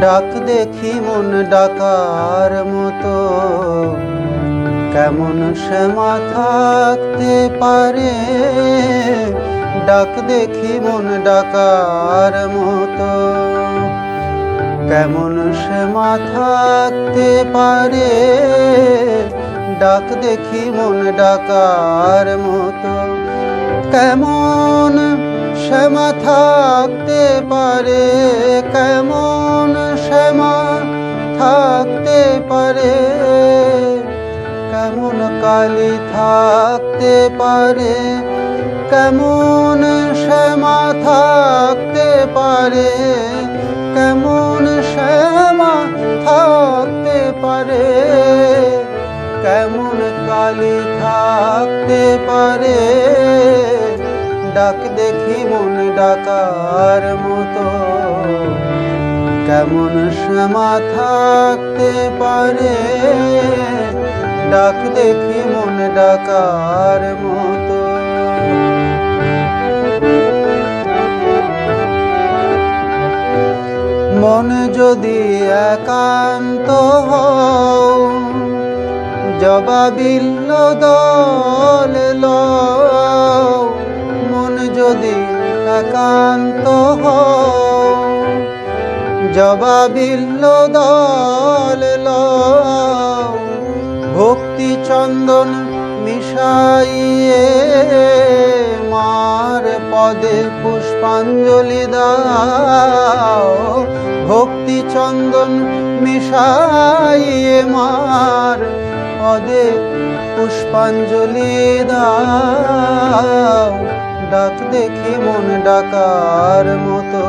ডাক দেখি মন ডাকার মতো। কেমন শ্যামা থাকতে পারে? ডাক দেখি মন ডাকার মতো। কেমন শ্যামা থাকতে পারে? ডাক দেখি মন ডাকার মতো। কেমন শ্যামা থাকতে পারে, কেমন শ্যামা থাকতে পারে? কেমন কালি থাকতে পারে, কেমন শ্যামা থাকতে পারে? ডাক দেখি মন ডাকার মতো। কেমন শ্যামা থাকতে পারে? ডাক দেখি মন ডাকার মতো। মন যদি একান্ত হও, জবাবিল্ল জবাবিল্ল দল ভক্তি চন্দন মিশাইয়ে মার পদে পুষ্পাঞ্জলি দাও, ভক্তি চন্দন মিশাইয়ে মার পদে পুষ্পাঞ্জলি দাও, ডাক দেখি মন ডাকার মতো।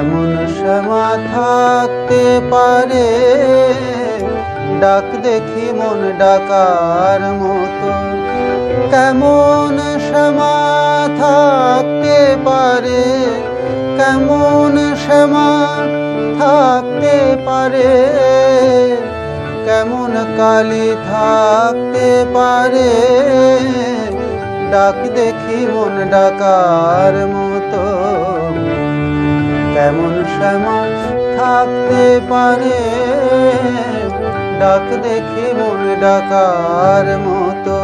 কেমন শ্যামা থাকতে পারে। ডাক দেখি মন ডাকার মতো। কেমন শ্যামা থাকতে পারে? কেমন শ্যামা থাকতে পারে? কেমন কালি থাকতে পারে? ডাক দেখি মন ডাকার মতো। কেমন শ্যামা থাকতে পারে? ডাক দেখি মন ডাকার মতো।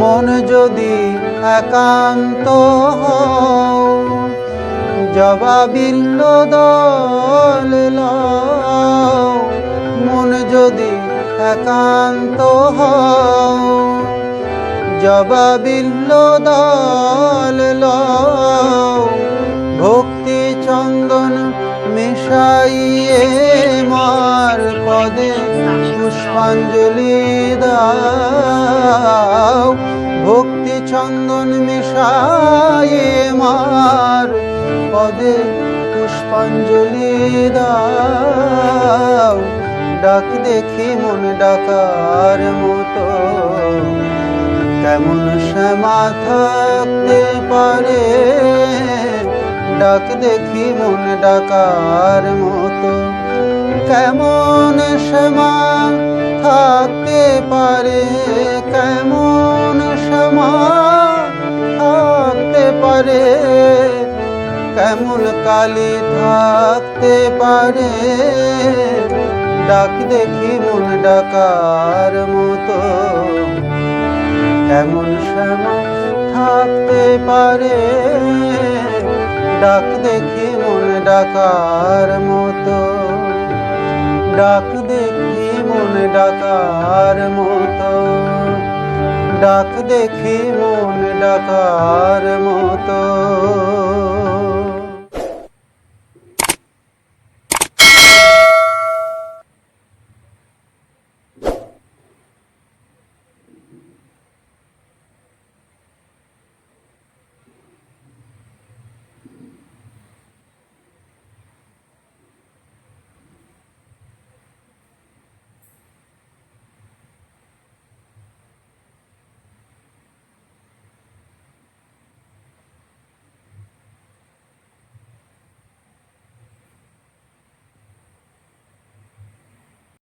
মন যদি একান্ত জবাবিল্ল দল মন যদি একান্ত হও জবাবিল্ল দল ভক্তি চন্দন মিশাইয়ে মার পদে পুষ্পাঞ্জলি দাও, ভক্তি চন্দন মিশাইয়ে মার পদে পুষ্পাঞ্জলি দাও। ডাক দেখি মন ডাকার মতো। কেমন শ্যামা থাকতে পারে ডাক দেখি মন ডাকার মতো। কেমন শ্যামা থাকতে পারে? কেমন শ্যামা থাকতে পারে? কেমন কালি থাকতে পারে? ডাক দেখি মন ডাকার মতো। কেমন শ্যামা থাকতে পারে। ডাক দেখি মন ডাকার মতো। ডাক দেখি মন ডাকার মতো। ডাক দেখি মন ডাকার মতো।